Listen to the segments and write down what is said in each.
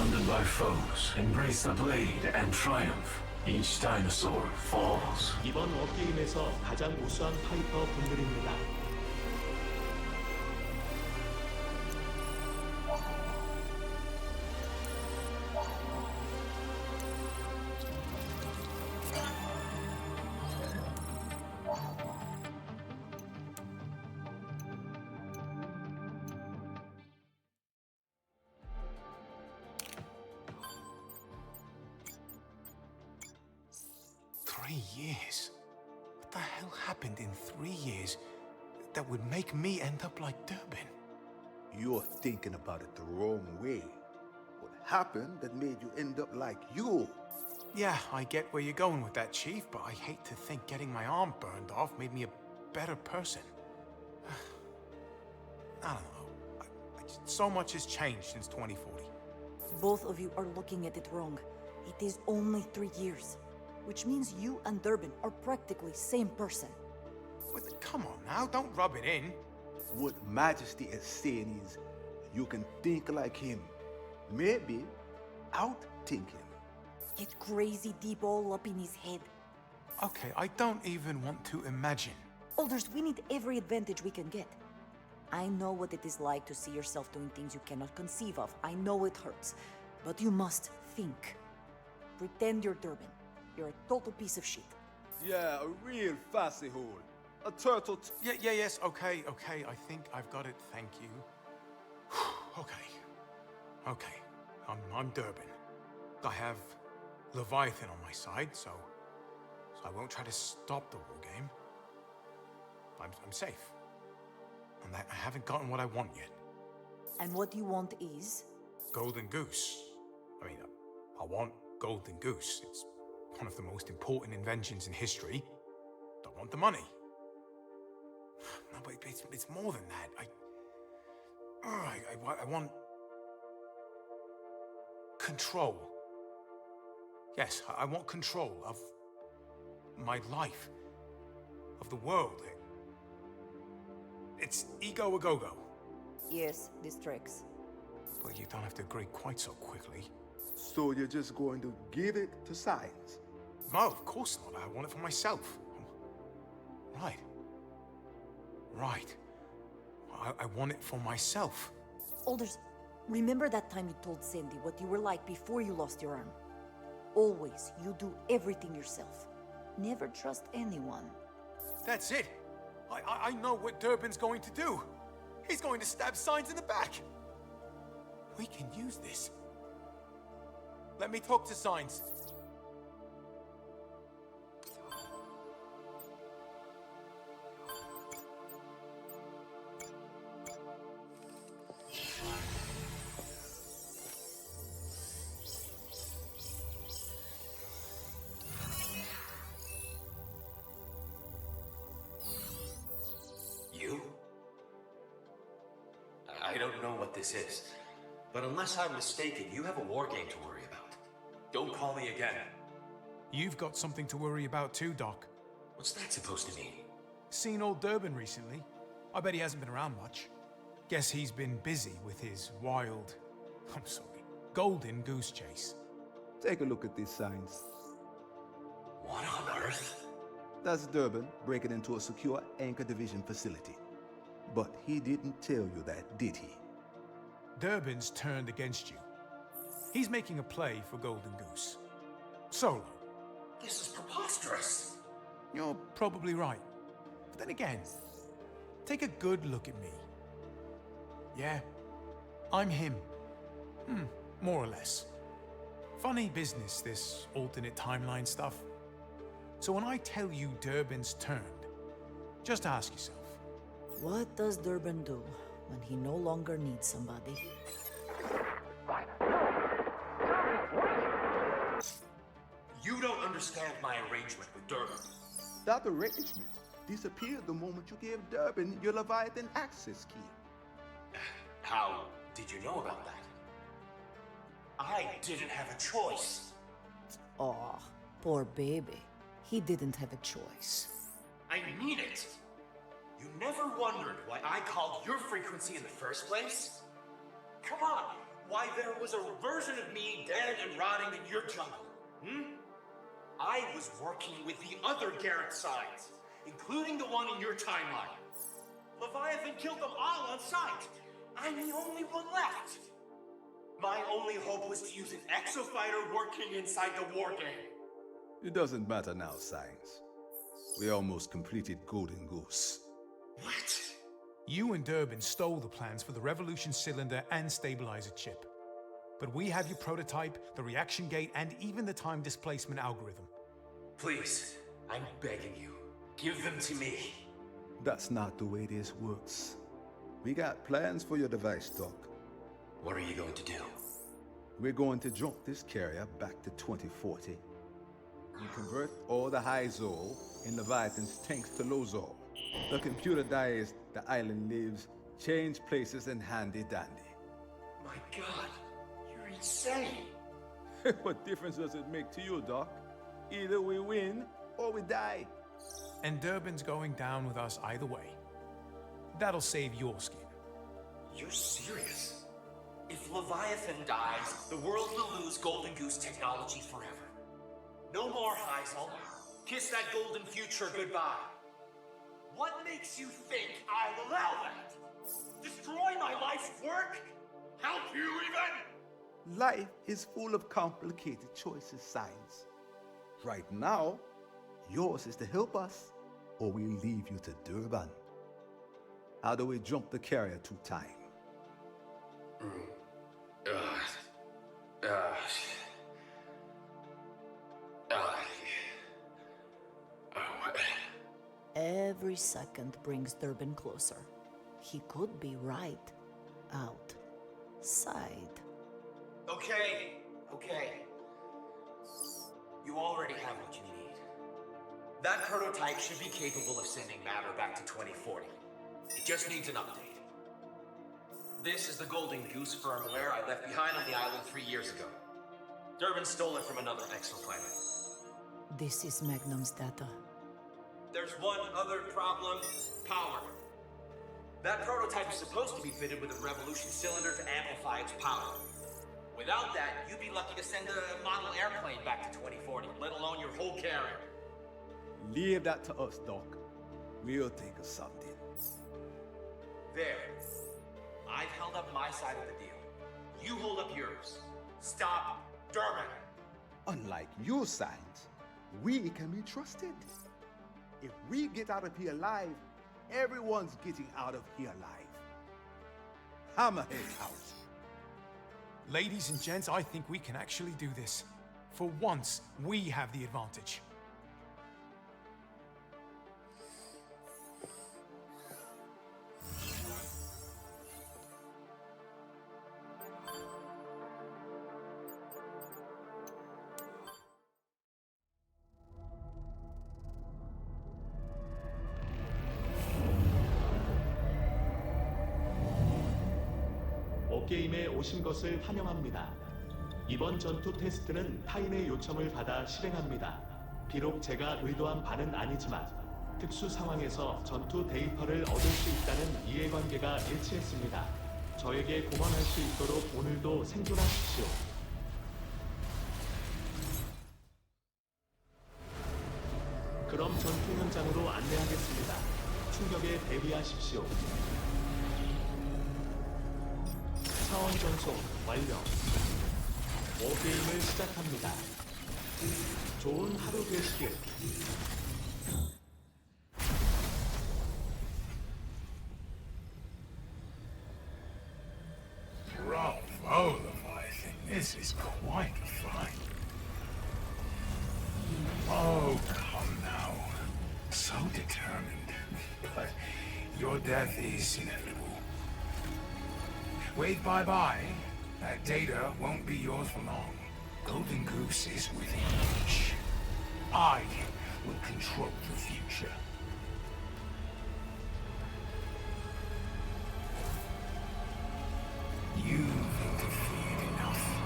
Surrounded by foes, embrace the blade and triumph. Each dinosaur falls. 이번 워게임에서 가장 우수한 파이터 분들입니다. You're thinking about it the wrong way. What happened that made you end up like you? Yeah, I get where you're going with that, Chief, but I hate to think getting my arm burned off made me a better person. I don't know. I, I just, so much has changed since 2040. Both of you are looking at it wrong. It is only three years, which means you and Durbin are practically same person. But come on now, don't rub it in. What Majesty is saying is, you can think like him. Maybe outthink him. Get crazy deep all up in his head. Okay, I don't even want to imagine. Alders, we need every advantage we can get. I know what it is like to see yourself doing things you cannot conceive of. I know it hurts. But you must think. Pretend you're Durbin. You're a total piece of shit. Yeah, a real fussy hole. A turtle. T- Yeah, yeah, yes, okay, okay. I think I've got it. Thank you. Okay. Okay. I'm, I'm Durbin. I have Leviathan on my side, so, so I won't try to stop the war game. I'm, I'm safe. And I, I haven't gotten what I want yet. And what you want is. Golden Goose. I mean, I want Golden Goose. It's one of the most important inventions in history. Don't want the money. No, but it's, it's more than that. I, Ugh, I, I, I want control. Yes, I, I want control of my life, of the world. It's ego a go go. Yes, this tracks. But you don't have to agree quite so quickly. so you're just going to give it to science? No, of course not. I want it for myself. Right. Right. I, I want it for myself. Alders, remember that time you told Sandy what you were like before you lost your arm? Always, you do everything yourself. Never trust anyone. That's it. I, I, I know what Durbin's going to do. He's going to stab signs in the back. We can use this. Let me talk to signs. Don't know what this is, but unless I'm mistaken, you have a war game to worry about. Don't call me again. You've got something to worry about too, Doc. What's that supposed to mean? Seen old Durbin recently? I bet he hasn't been around much. Guess he's been busy with his wild, I'm sorry, golden goose chase. Take a look at these signs. What on earth? That's Durban breaking into a secure Anchor Division facility. But he didn't tell you that, did he? Durbin's turned against you. He's making a play for Golden Goose. Solo. This is preposterous. You're probably right. But then again, take a good look at me. Yeah, I'm him. Hmm, more or less. Funny business, this alternate timeline stuff. So when I tell you Durbin's turned, just ask yourself What does Durbin do when he no longer needs somebody? You don't understand my arrangement with Durban. That arrangement disappeared the moment you gave Durbin your Leviathan access key. How did you know about that? I didn't have a choice. Aw, poor baby. He didn't have a choice. I mean it. You never wondered why I called your frequency in the first place? Come on, why there was a version of me dead and rotting in your jungle. Hmm? I was working with the other Garrett sides, including the one in your timeline. Leviathan killed them all on sight. I'm the only one left. My only hope was to use an exofighter working inside the war game. It doesn't matter now, Science. We almost completed Golden Goose. What? You and Durbin stole the plans for the Revolution cylinder and stabilizer chip. But we have your prototype, the reaction gate, and even the time displacement algorithm. Please, I'm begging you, give them to me. That's not the way this works. We got plans for your device, Doc. What are you going to do? We're going to jump this carrier back to 2040. We convert all the high Zol in Leviathan's tanks to low Zol. The computer dies, the island lives, change places and handy dandy. My god, you're insane. what difference does it make to you, Doc? Either we win or we die. And Durbin's going down with us either way. That'll save your skin. You're serious? If Leviathan dies, the world will lose Golden Goose technology forever. No more Heisel. Kiss that golden future goodbye. What makes you think I'll allow that? Destroy my life's work? Help you even? Life is full of complicated choices, Science. Right now, yours is to help us, or we leave you to Durban. How do we jump the carrier to time? Uh, uh, uh, Every second brings Durbin closer. He could be right outside. okay, okay. You already have what you need. That prototype should be capable of sending matter back to 2040. It just needs an update. This is the Golden Goose firmware I left behind on the island three years ago. Durbin stole it from another exoplanet. This is Magnum's data. There's one other problem power. That prototype is supposed to be fitted with a revolution cylinder to amplify its power. Without that, you'd be lucky to send a model airplane back to 2040, let alone your whole carrier. Leave that to us, Doc. We'll think of something. There. I've held up my side of the deal. You hold up yours. Stop Durbin. Unlike you, Science, we can be trusted. If we get out of here alive, everyone's getting out of here alive. Hammerhead out. Ladies and gents, I think we can actually do this. For once, we have the advantage. 게임에 오신 것을 환영합니다. 이번 전투 테스트는 타인의 요청을 받아 실행합니다. 비록 제가 의도한 바는 아니지만 특수 상황에서 전투 데이터를 얻을 수 있다는 이해관계가 일치했습니다. 저에게 공헌할 수 있도록 오늘도 생존하십시오. 그럼 전투 현장으로 안내하겠습니다. 충격에 대비하십시오. 차원 전송 완료. 워게임을 시작합니다. 좋은 하루 되시길. Bye-bye. That data won't be yours for long. Golden Goose is within reach. I will control the future. You've interfered enough.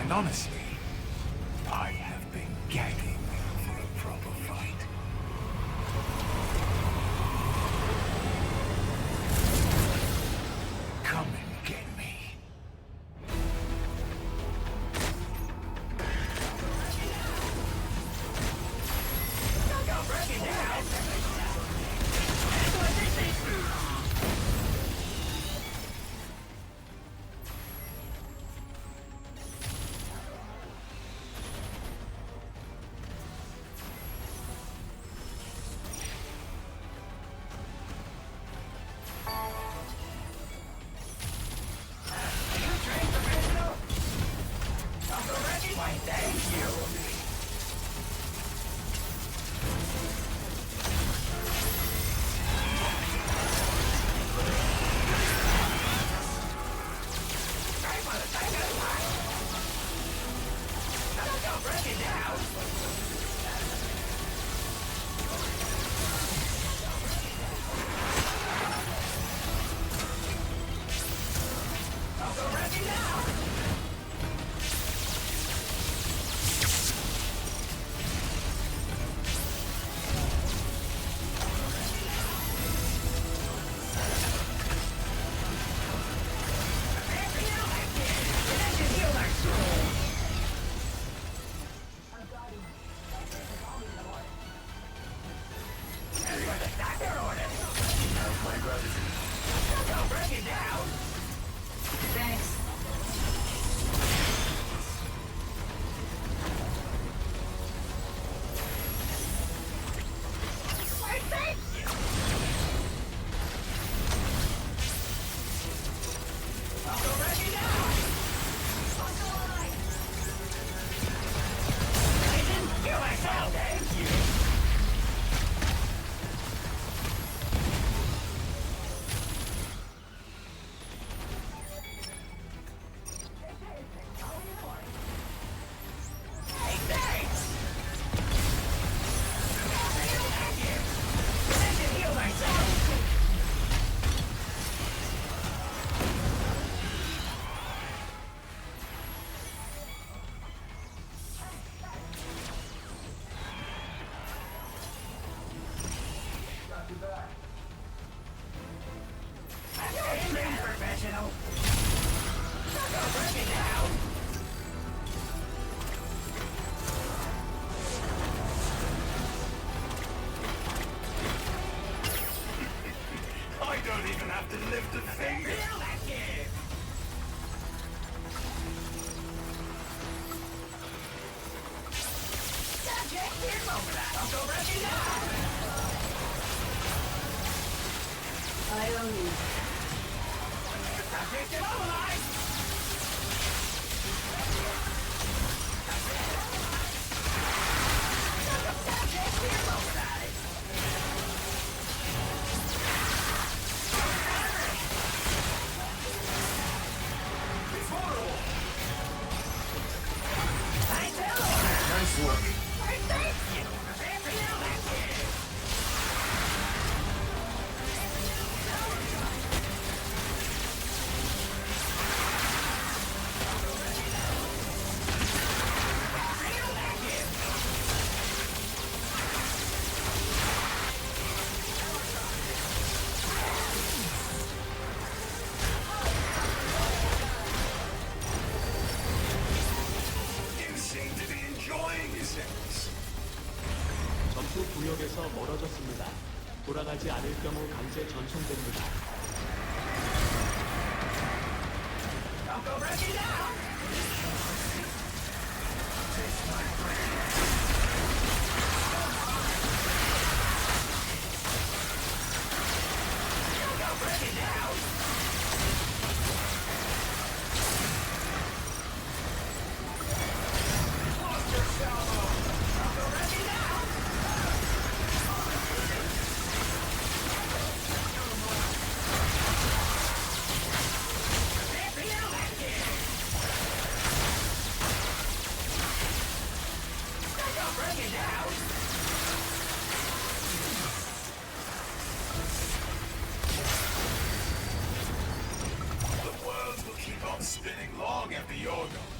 And honestly, Thank you. break it down Thanks. 구역에서 멀어졌습니다. 돌아가지 않을 경우 강제 전송됩니다. Long after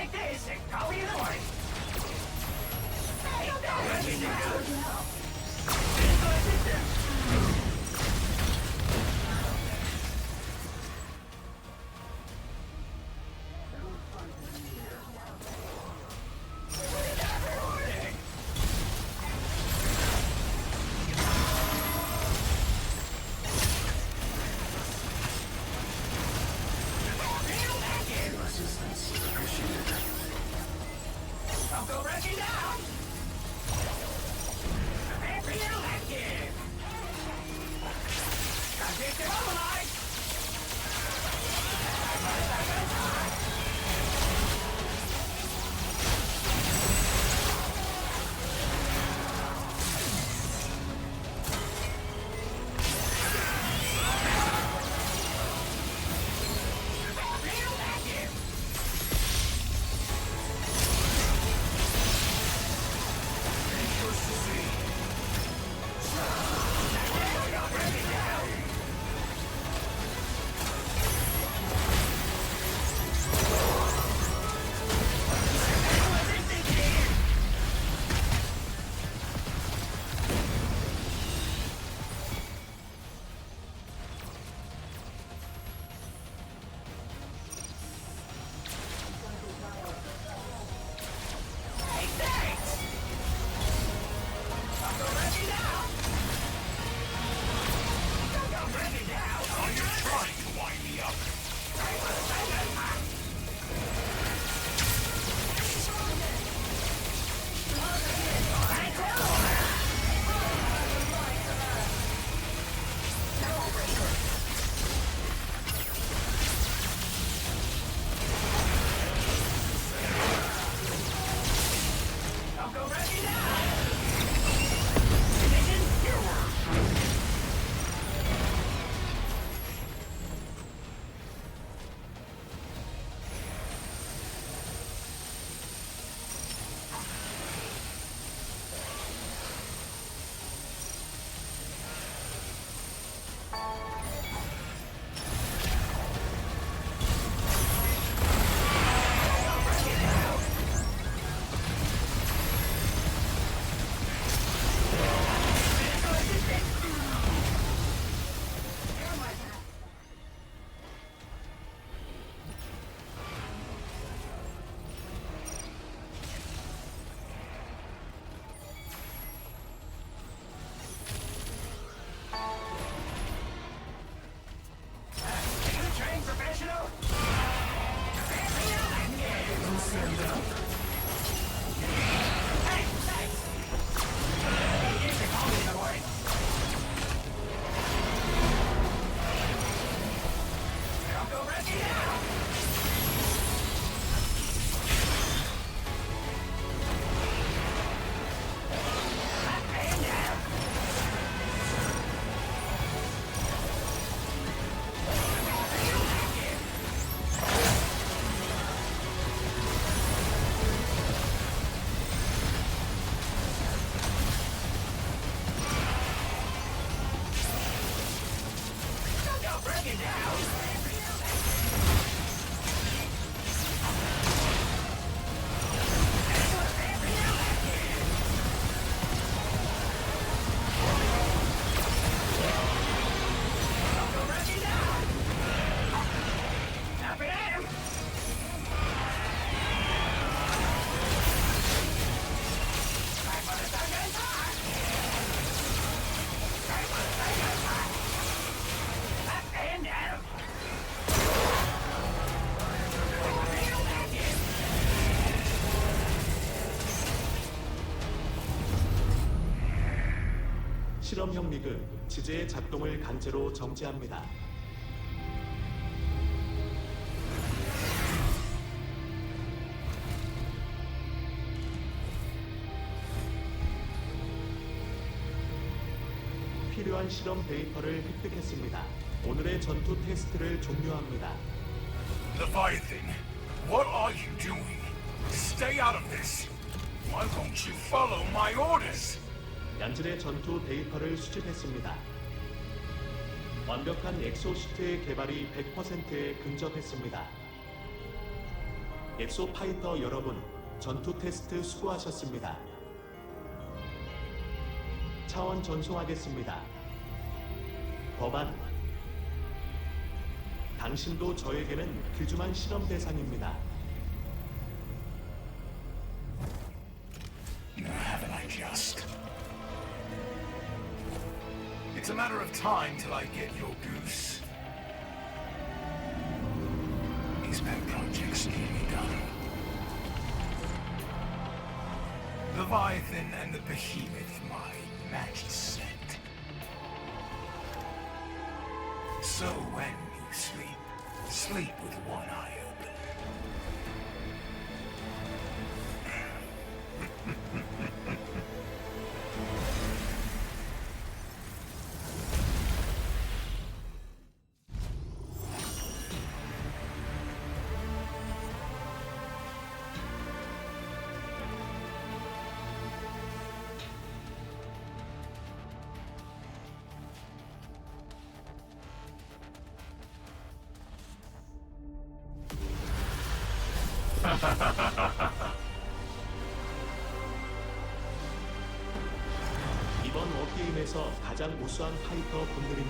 Take this and go either way. Stay down. 실험형 미그 지제의 작동을 강제로 정지합니다. 필요한 실험 데이터를 획득했습니다. 오늘의 전투 테스트를 종료합니다. Leviathan, what are you doing? Stay out of this. Why won't you follow my orders? 양질의 전투 데이터를 수집했습니다. 완벽한 엑소시트의 개발이 100%에 근접했습니다. 엑소 파이터 여러분, 전투 테스트 수고하셨습니다. 차원 전송하겠습니다. 법안. 당신도 저에게는 귀중한 실험 대상입니다. It's a matter of time till I get your goose. These pet projects need me done. Leviathan and the Behemoth, my matched set. So when you sleep, sleep with one eye open. 특수한 파이터 분들입니다.